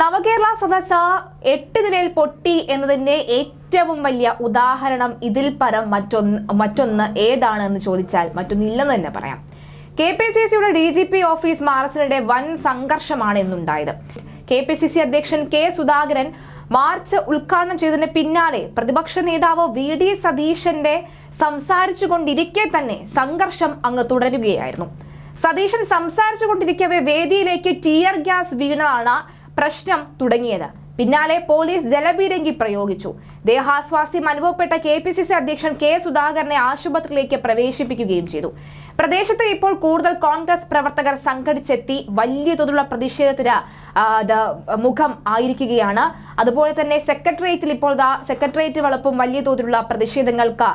നവകേരള സദസ് എട്ട് നിലയിൽ പൊട്ടി എന്നതിന്റെ ഏറ്റവും വലിയ ഉദാഹരണം ഇതിൽ പരം മറ്റൊന്ന് മറ്റൊന്ന് ഏതാണ് എന്ന് ചോദിച്ചാൽ മറ്റൊന്നില്ലെന്ന് തന്നെ പറയാം. കെ പി സി സിയുടെ ഡി ജി പി ഓഫീസ് മാർച്ചിനിടെ വൻ സംഘർഷമാണ് ഇന്നുണ്ടായത്. കെ പി സി സി അധ്യക്ഷൻ കെ സുധാകരൻ മാർച്ച് ഉദ്ഘാടനം ചെയ്തതിന് പിന്നാലെ പ്രതിപക്ഷ നേതാവ് വി ഡി സതീശന്റെ സംസാരിച്ചുകൊണ്ടിരിക്കെ തന്നെ സംഘർഷം അങ്ങ് തുടരുകയായിരുന്നു. സതീശൻ സംസാരിച്ചുകൊണ്ടിരിക്കവേ വേദിയിലേക്ക് ടിയർ ഗ്യാസ് വീണതാണ് പ്രശ്നം തുടങ്ങിയത്. പിന്നാലെ പോലീസ് ജലപീരങ്കി പ്രയോഗിച്ചു. ദേഹാസ്വാസ്യം അനുഭവപ്പെട്ട കെ പി സി സി അധ്യക്ഷൻ കെ സുധാകരനെ ആശുപത്രിയിലേക്ക് പ്രവേശിപ്പിക്കുകയും ചെയ്തു. പ്രദേശത്ത് ഇപ്പോൾ കൂടുതൽ കോൺഗ്രസ് പ്രവർത്തകർ സംഘടിച്ചെത്തി. വലിയ തോതിലുള്ള പ്രതിഷേധത്തിന് മുഖം ആയിരിക്കുകയാണ്. അതുപോലെ തന്നെ സെക്രട്ടേറിയറ്റിൽ ഇപ്പോൾ ദാ സെക്രട്ടേറിയറ്റ് വളപ്പും വലിയ തോതിലുള്ള പ്രതിഷേധങ്ങൾക്ക്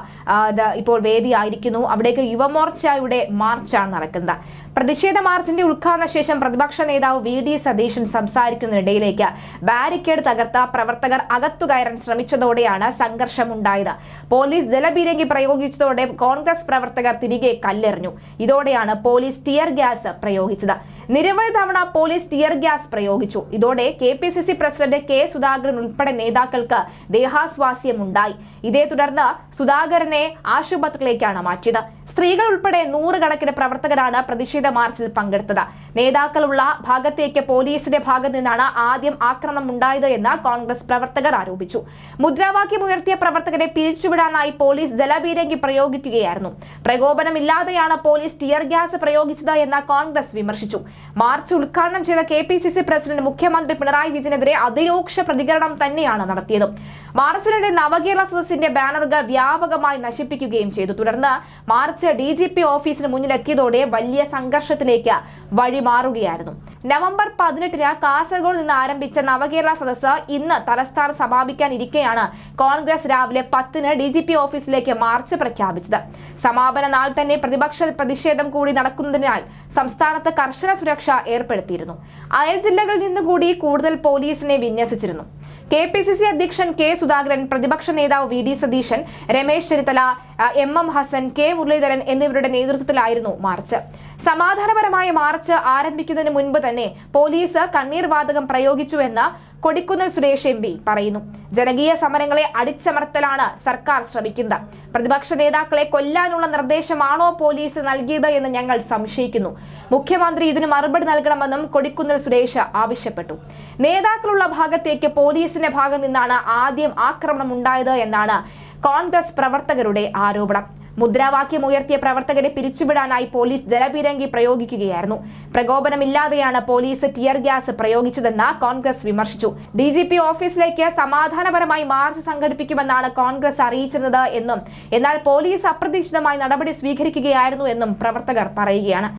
ഇപ്പോൾ വേദിയായിരിക്കുന്നു. അവിടേക്ക് യുവമോർച്ചയുടെ മാർച്ചാണ് നടക്കുന്നത്. പ്രതിഷേധ മാർച്ചിന്റെ ഉദ്ഘാടന ശേഷം പ്രതിപക്ഷ നേതാവ് വി ഡി സതീശൻ സംസാരിക്കുന്നതിനിടയിലേക്ക് ബാരിക്കേഡ് തകർത്ത പ്രവർത്തകർ അകത്തു കയറാൻ ശ്രമിച്ചതോടെയാണ് സംഘർഷമുണ്ടായത്. പോലീസ് ജലബീരങ്കി പ്രയോഗിച്ചതോടെ കോൺഗ്രസ് പ്രവർത്തകർ തിരികെ കല്ലെറിഞ്ഞു. ഇതോടെയാണ് പോലീസ് ടിയർ ഗ്യാസ് പ്രയോഗിച്ചത്. നിരവധി തവണ പോലീസ് ടിയർ ഗ്യാസ് പ്രയോഗിച്ചു. ഇതോടെ K P C C president K Sudhakaran ഉൾപ്പെടെ നേതാക്കൾക്ക് ദേഹാസ്വാസ്യമുണ്ടായി. ഇതേ തുടർന്ന് സുധാകരനെ ആശുപത്രിയിലേക്കാണ് മാറ്റിയത്. സ്ത്രീകൾ ഉൾപ്പെടെ നൂറുകണക്കിന് പ്രവർത്തകരാണ് പ്രതിഷേധ മാർച്ചിൽ പങ്കെടുത്തത്. നേതാക്കളുള്ള ഭാഗത്തേക്ക് പോലീസിന്റെ ഭാഗത്ത് നിന്നാണ് ആദ്യം ആക്രമണം ഉണ്ടായത് എന്ന് കോൺഗ്രസ് പ്രവർത്തകർ ആരോപിച്ചു. മുദ്രാവാക്യം ഉയർത്തിയ പ്രവർത്തകരെ പിരിച്ചുവിടാനായി പോലീസ് ജലപീരങ്കി പ്രയോഗിക്കുകയായിരുന്നു. പ്രകോപനമില്ലാതെയാണ് പോലീസ് ടിയർ ഗ്യാസ് പ്രയോഗിച്ചത് എന്ന് കോൺഗ്രസ് വിമർശിച്ചു. മാർച്ച് ഉദ്ഘാടനം ചെയ്ത കെ പ്രസിഡന്റ് മുഖ്യമന്ത്രി പിണറായി വിജയനെതിരെ അതിരൂക്ഷ പ്രതികരണം തന്നെയാണ് നടത്തിയത്. മാർച്ചിനിടെ നവകേരള സദസ്സിന്റെ ബാനറുകൾ വ്യാപകമായി നശിപ്പിക്കുകയും ചെയ്തു. തുടർന്ന് മാർച്ച് ഡി ജി പി ഓഫീസിന് മുന്നിലെത്തിയതോടെ വലിയ സംഘർഷത്തിലേക്ക് വഴിമാറുകയായിരുന്നു നവംബർ പതിനെട്ടിന് കാസർഗോഡ് നിന്ന് ആരംഭിച്ച നവകേരള സദസ്സ് ഇന്ന് തലസ്ഥാനം സമാപിക്കാനിരിക്കെയാണ് കോൺഗ്രസ് രാവിലെ പത്തിന് ഡി ജി പി ഓഫീസിലേക്ക് മാർച്ച് പ്രഖ്യാപിച്ചത്. സമാപന നാൾ തന്നെ പ്രതിപക്ഷ പ്രതിഷേധം കൂടി നടക്കുന്നതിനാൽ സംസ്ഥാനത്ത് കർശന സുരക്ഷ ഏർപ്പെടുത്തിയിരുന്നു. അയൽ ജില്ലകളിൽ നിന്നുകൂടി കൂടുതൽ പോലീസിനെ വിന്യസിച്ചിരുന്നു. കെ പി സി സി അധ്യക്ഷൻ കെ സുധാകരൻ പ്രതിപക്ഷ നേതാവ് V D Satheesan Ramesh Chennithala M M Hassan K Muraleedharan എന്നിവരുടെ നേതൃത്വത്തിലായിരുന്നു മാർച്ച്. സമാധാനപരമായ മാർച്ച് ആരംഭിക്കുന്നതിന് മുൻപ് തന്നെ പോലീസ് കണ്ണീർ വാതകം പ്രയോഗിച്ചുവെന്ന് കൊടിക്കുന്നിൽ സുരേഷ് എം പറയുന്നു. ജനകീയ സമരങ്ങളെ അടിച്ചമർത്തലാണ് സർക്കാർ ശ്രമിക്കുന്നത്. പ്രതിപക്ഷ നേതാക്കളെ കൊല്ലാനുള്ള നിർദ്ദേശമാണോ പോലീസ് നൽകിയത് എന്ന് ഞങ്ങൾ സംശയിക്കുന്നു. മുഖ്യമന്ത്രി ഇതിന് മറുപടി നൽകണമെന്നും കൊടിക്കുന്നിൽ സുരേഷ് ആവശ്യപ്പെട്ടു. നേതാക്കളുള്ള ഭാഗത്തേക്ക് പോലീസിന്റെ ഭാഗം നിന്നാണ് ആദ്യം ആക്രമണം ഉണ്ടായത് എന്നാണ് കോൺഗ്രസ് പ്രവർത്തകരുടെ ആരോപണം. മുദ്രാവാക്യം ഉയർത്തിയ പ്രവർത്തകരെ പിരിച്ചുവിടാനായി പോലീസ് ജലപീരങ്കി പ്രയോഗിക്കുകയായിരുന്നു. പ്രകോപനമില്ലാതെയാണ് പോലീസ് ടിയർ ഗ്യാസ് പ്രയോഗിച്ചതെന്ന് കോൺഗ്രസ് വിമർശിച്ചു. ഡി ജി പി ഓഫീസിലേക്ക് സമാധാനപരമായി മാർച്ച് സംഘടിപ്പിക്കുമെന്നാണ് കോൺഗ്രസ് അറിയിച്ചിരുന്നത് എന്നും എന്നാൽ പോലീസ് അപ്രതീക്ഷിതമായി നടപടി സ്വീകരിക്കുകയായിരുന്നു എന്നും പ്രവർത്തകർ പറയുകയാണ്.